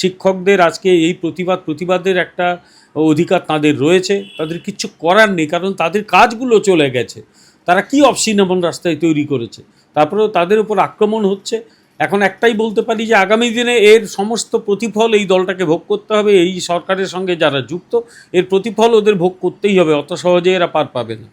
শিক্ষকদের আজকে এই প্রতিবাদ, প্রতিবাদের একটা অধিকার তাদের রয়েছে, তাদের কিচ্ছু করার নেই, কারণ তাদের কাজগুলো চলে গেছে। তারা কি অপশন এমন রাস্তায় তৈরি করেছে? তারপরেও তাদের উপর আক্রমণ হচ্ছে। এখন একটাই বলতে পারি যে আগামী দিনে এর সমস্ত প্রতিফল এই দলটাকে ভোগ করতে হবে, এই সরকারের সঙ্গে যারা যুক্ত, এর প্রতিফল ওদের ভোগ করতেই হবে, অত সহজে এরা পার পাবে না।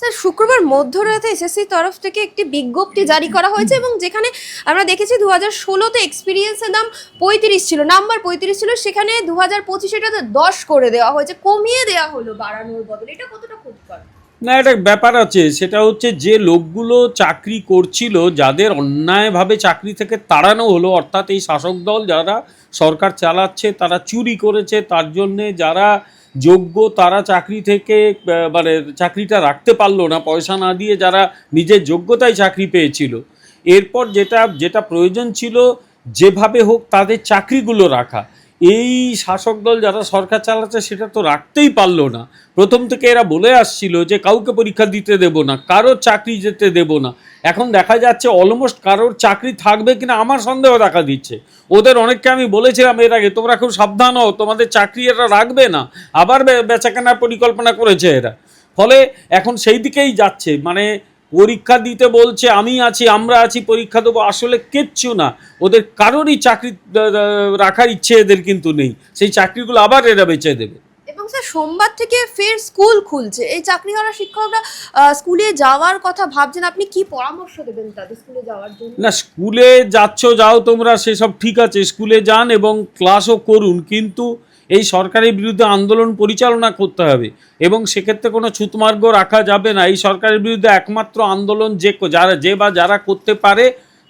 স্যার, শুক্রবার মধ্যরাতে এসএসসি তরফ থেকে একটি বিজ্ঞপ্তি জারি করা হয়েছে এবং যেখানে আমরা দেখেছি দু হাজার ষোলোতে এক্সপিরিয়েন্সের দাম পঁয়ত্রিশ ছিল, নাম্বার পঁয়ত্রিশ ছিল, সেখানে দু হাজার পঁচিশে এটাতে দশ করে দেওয়া হয়েছে, কমিয়ে দেওয়া হলো বাড়ানোর বদলে। এটা কতটা ক্ষতিকর? না একটা ব্যাপার আছে, সেটা হচ্ছে যে লোকগুলো চাকরি করছিল, যাদের অন্যায়ভাবে চাকরি থেকে তাড়ানো হলো, অর্থাৎ এই শাসক দল যারা সরকার চালাচ্ছে, তারা চুরি করেছে, তার জন্যে যারা যোগ্য তারা চাকরি থেকে মানে চাকরিটা রাখতে পারল না, পয়সা না দিয়ে যারা নিজের যোগ্যতায় চাকরি পেয়েছিল। এরপর যেটা যেটা প্রয়োজন ছিল, যেভাবে হোক তাদের চাকরিগুলো রাখা। এই শাসক দল যারা সরকার চালাচ্ছে সেটা তো রাখতেই পারল না। প্রথম থেকে এরা বলে আসছিল যে, কাউকে পরীক্ষা দিতে দেব না কারোর চাকরি যেতে দেব না। এখন দেখা যাচ্ছে অলমোস্ট কারোর চাকরি থাকবে কিনা আমার সন্দেহ দেখা দিচ্ছে। ওদের অনেককে আমি বলেছিলাম এর আগে, তোমরা খুব সাবধান হও, তোমাদের চাকরি এরা রাখবে না। আবার বেচাকেনার পরিকল্পনা করেছে এরা। ফলে এখন সেই দিকেই যাচ্ছে। মানে পরীক্ষা দিতে বলছে, আমি আছি, আমরা আছি, পরীক্ষা দেবো। আসলে কিচ্ছু না। ওদের কারোরই চাকরি রাখার ইচ্ছে এদের কিন্তু নেই। সেই চাকরিগুলো আবার এরা বেঁচে দেবে। স্যার, সোমবার থেকে ফের স্কুল খুলছে। এই চাকরিহারা শিক্ষকরা স্কুলে যাওয়ার কথা ভাবছেন। আপনি কি পরামর্শ দেবেন তাদের স্কুলে যাওয়ার জন্য? না, স্কুলে যাচ্ছ, যাও তোমরা, সেসব ঠিক আছে, স্কুলে যান এবং ক্লাসও করুন, কিন্তু এই সরকারের বিরুদ্ধে আন্দোলন পরিচালনা করতে হবে এবং সেক্ষেত্রে কোনো ছুতমার্গ রাখা যাবে না। এই সরকারের বিরুদ্ধে একমাত্র আন্দোলন যে, যারা যে বা যারা করতে পারে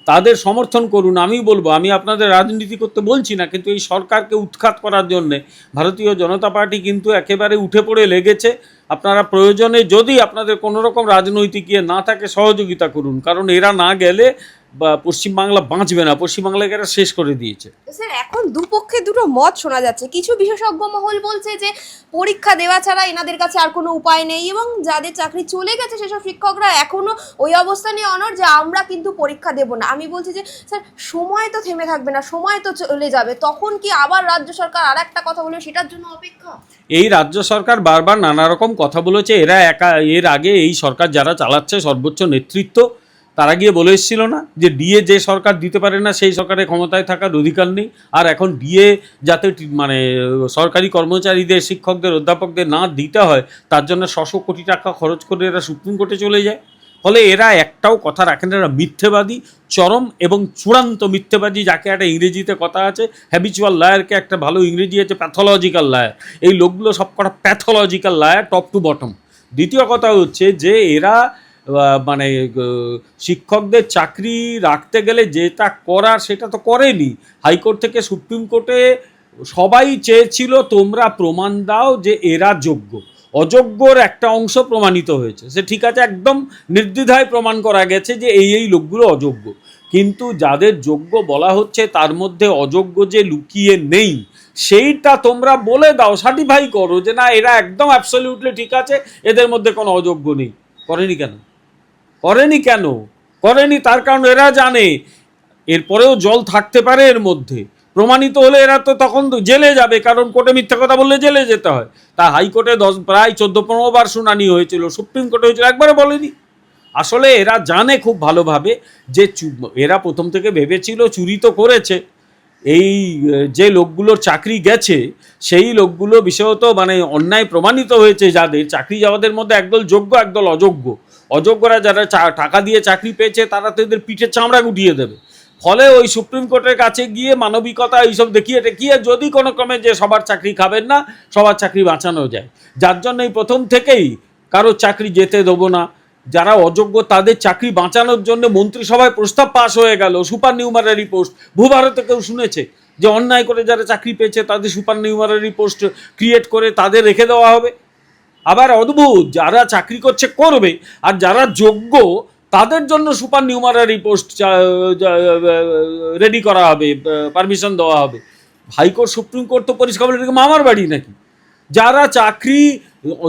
তাদের সমর্থন করুন, আমি বলব, আমি আপনাদের রাজনীতি করতে বলছি না, কিন্তু এই সরকারকে উৎখাত করার জন্যে ভারতীয় জনতা পার্টি কিন্তু একেবারে উঠে পড়ে লেগেছে। আপনারা প্রয়োজনে যদি আপনাদের কোনোরকম রাজনৈতিক ইয়ে না থাকে, সহযোগিতা করুন, কারণ এরা না গেলে বা পশ্চিমবাংলা বাঁচবে না পশ্চিমবাংলাকে এরা শেষ করে দিয়েছে। স্যার এখন দুপক্ষে দুটো মত শোনা যাচ্ছে। কিছু বিশেষজ্ঞ মহল বলছে যে পরীক্ষা দেওয়া ছাড়া এনাদের কাছে আর কোনো উপায় নেই এবং যাদের চাকরি চলে গেছে সেসব শিক্ষকরা এখনও ওই অবস্থা নিয়ে অনর যে আমরা কিন্তু পরীক্ষা দেব না। আমি বলছি যে স্যার সময় তো থেমে থাকবে না সময় তো চলে যাবে। তখন কি আবার রাজ্য সরকার আর একটা কথা বলবে সেটার জন্য অপেক্ষা? এই রাজ্য সরকার বারবার নানা রকম কথা বলেছে। এরা একা এর আগে এই সরকার যারা চালাচ্ছে সর্বোচ্চ নেতৃত্ব তারা গিয়ে বলে এসেছিল না যে ডিএ যে সরকার দিতে পারে না সেই সরকারের ক্ষমতায় থাকার অধিকার নেই। আর এখন ডিএ যাতে মানে সরকারি কর্মচারীদের শিক্ষকদের অধ্যাপকদের না দিতে হয় তার জন্য ছশো কোটি টাকা খরচ করে এরা সুপ্রিম কোর্টে চলে যায়। ফলে এরা একটাও কথা রাখেন না, এরা মিথ্যেবাদী চরম এবং চূড়ান্ত মিথ্যেবাদী যাকে একটা ইংরেজিতে কথা আছে হ্যাবিচুয়াল লায়ারকে একটা ভালো ইংরেজি আছে প্যাথোলজিক্যাল লায়ার এই লোকগুলো সব কটা pathological liar top to bottom দ্বিতীয় কথা হচ্ছে যে এরা মানে শিক্ষকদের চাকরি রাখতে গেলে যেটা করার সেটা তো করেনি। হাইকোর্ট থেকে সুপ্রিম কোর্টে সবাই চেয়েছিল তোমরা প্রমাণ দাও যে এরা যোগ্য। অযোগ্যর একটা অংশ প্রমাণিত হয়েছে। সে ঠিক আছে, একদম নির্দ্বিধায় প্রমাণ করা গেছে যে এই এই লোকগুলো অযোগ্য। কিন্তু যাদের যোগ্য বলা হচ্ছে, তার মধ্যে অযোগ্য যে লুকিয়ে নেই, সেইটা তোমরা বলে দাও সার্টিফাই করো যে না, এরা একদম অ্যাবসলিউটলি ঠিক আছে, এদের মধ্যে কোনো অযোগ্য নেই। করেনি কেন? করেনি কেন? করেনি তার কারণ এরা জানে। এরপরেও জল থাকতে পারে এর মধ্যে। প্রমাণিত হলে এরা তো তখন জেলে যাবে, কারণ কোর্টে মিথ্যা কথা বললে জেলে যেতে হয়। তা হাইকোর্টে দশ, প্রায় চোদ্দ, পনেরো বার শুনানি হয়েছিল, সুপ্রিম কোর্টে হয়েছিল একবারে বলেনি। আসলে এরা জানে খুব ভালোভাবে যে এরা প্রথম থেকে ভেবেছিল চুরি তো করেছে। এই, যে লোকগুলোর চাকরি গেছে, সেই লোকগুলো বিশেষত মানে অন্যায় প্রমাণিত হয়েছে যাদের। চাকরি যাওয়াদের মধ্যে একদল যোগ্য, একদল অযোগ্য। অযোগ্যরা যারা টাকা দিয়ে চাকরি পেয়েছে, তারা তো এদের পিঠের চামড়া গুটিয়ে দেবে। ফলে ওই সুপ্রিম কোর্টের কাছে গিয়ে মানবিকতা এইসব দেখিয়ে টেকিয়ে যদি কোনো ক্রমে যে সবার চাকরি খাবেন না, সবার চাকরি বাঁচানো যায়। যার জন্য এই প্রথম থেকেই কারোর চাকরি যেতে দেবো না। যারা অযোগ্য, তাদের চাকরি বাঁচানোর জন্য মন্ত্রিসভায় প্রস্তাব পাশ হয়ে গেল, সুপার নিউমারারি পোস্ট। ভূভারতে কেউ শুনেছে যে অন্যায় করে যারা চাকরি পেয়েছে, তাদের সুপার নিউমারারি পোস্ট ক্রিয়েট করে তাদের রেখে দেওয়া হবে? আবার অদ্ভুত, যারা চাকরি করছে করবে, আর যারা যোগ্য, তাদের জন্য সুপার নিউমারারি পোস্ট রেডি করা হবে পারমিশন দেওয়া হবে। হাইকোর্ট, সুপ্রিম কোর্ট তো পরিষ্কার মামার বাড়ি নাকি? যারা চাকরি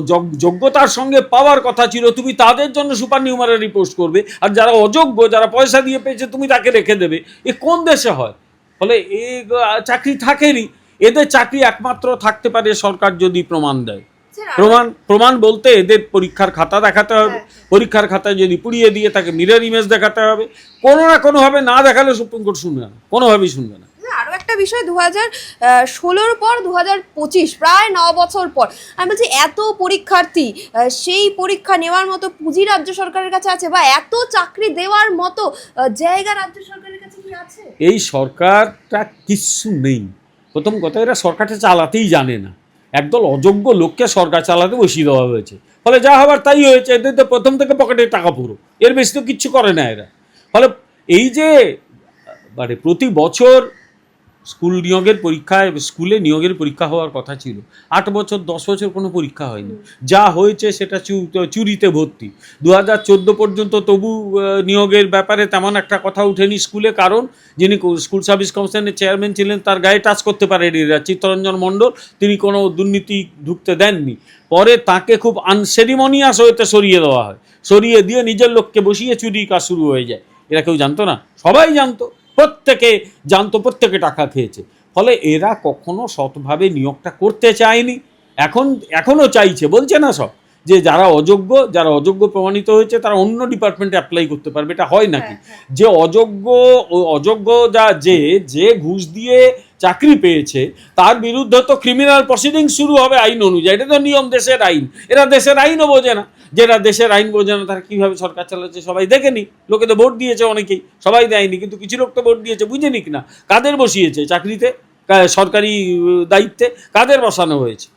যোগ- যোগ্যতার সঙ্গে পাওয়ার কথা ছিল, তুমি তাদের জন্য সুপার নিউমারারি পোস্ট করবে, আর যারা অযোগ্য, যারা পয়সা দিয়ে পেয়েছে, তুমি তাকে রেখে দেবে। এ কোন দেশে হয়? ফলে এ চাকরি থাকেনি। এদের চাকরি একমাত্র থাকতে পারে সরকার যদি প্রমাণ দেয়। প্রমাণ প্রমাণ বলতে এদের পরীক্ষার খাতা দেখাতে হবে হ্যাঁ। পরীক্ষার খাতায় যদি পুড়িয়ে দিয়ে তাকে মিরর ইমেজ দেখাতে হবে কোনো না কোনোভাবে না দেখালে সুপ্রিম কোর্ট শুনবে না কোনোভাবেই শুনবে না। না, আরও একটা বিষয় দু হাজার ষোলোর পর দু হাজার পঁচিশ প্রায় ন বছর পর আমি বলছি এত পরীক্ষার্থী সেই পরীক্ষা নেওয়ার মতো পুঁজি রাজ্য সরকারের কাছে আছে বা এত চাকরি দেওয়ার মতো জায়গা রাজ্য সরকারের কাছে কি আছে? এই সরকারটা কিচ্ছু নেই। প্রথম কথা এরা সরকারটা চালাতেই জানে না। একদল অযোগ্য লোককে সরকার চালাতে বসিয়ে দেওয়া হয়েছে। ফলে যা হবার তাই হয়েছে, এদের তো প্রথম থেকে পকেটে টাকা পুরো। এর বেশি তো কিচ্ছু করে না এরা। ফলে এই যে মানে প্রতি বছর স্কুল নিয়োগের পরীক্ষায় স্কুলে নিয়োগের পরীক্ষা হওয়ার কথা ছিল। আট বছর, দশ বছর কোনো পরীক্ষা হয়নি। যা হয়েছে সেটা চুরিতে ভর্তি। দু হাজার চোদ্দ পর্যন্ত তবু নিয়োগের ব্যাপারে তেমন একটা কথা উঠেনি স্কুলে, কারণ যিনি স্কুল সার্ভিস কমিশনের চেয়ারম্যান ছিলেন, তার গায়ে টাচ করতে পারেনি চিত্তরঞ্জন মণ্ডল, তিনি কোনো দুর্নীতি ঢুকতে দেননি। পরে তাকে খুব আনসেরিমনিয়াস হইতে সরিয়ে দেওয়া হয়। সরিয়ে দিয়ে নিজের লোককে বসিয়ে চুরির কাজ শুরু হয়ে যায়। এরা কেউ জানতো না? সবাই জানতো। প্রত্যেকে জানতো প্রত্যেকে টাকা খেয়েছে। ফলে এরা কখনো সৎভাবে নিয়োগটা করতে চায়নি। এখন এখনও চাইছে বলছে না সব যে যারা অযোগ্য যারা অযোগ্য প্রমাণিত হয়েছে তারা অন্য ডিপার্টমেন্টে অ্যাপ্লাই করতে পারবে। এটা হয় নাকি? যে অযোগ্য অযোগ্য যা যে যে ঘুষ দিয়ে চাকরি পেয়েছে, তার বিরুদ্ধে তো ক্রিমিনাল প্রসিডিং শুরু হবে আইন অনুযায়ী। এটা তো নিয়ম, দেশের আইন। এরা দেশের আইনও বোঝে না। যেটা দেশের আইন বোঝে না, তারা কীভাবে সরকার চালাচ্ছে সবাই দেখেনি লোকে তো ভোট দিয়েছে অনেকেই, সবাই দেয়নি। কিন্তু কিছু লোক তো ভোট দিয়েছে, বুঝে নিক না। কাদের বসিয়েছে চাকরিতে? সরকারি দায়িত্বে? কাদের বসানো হয়েছে?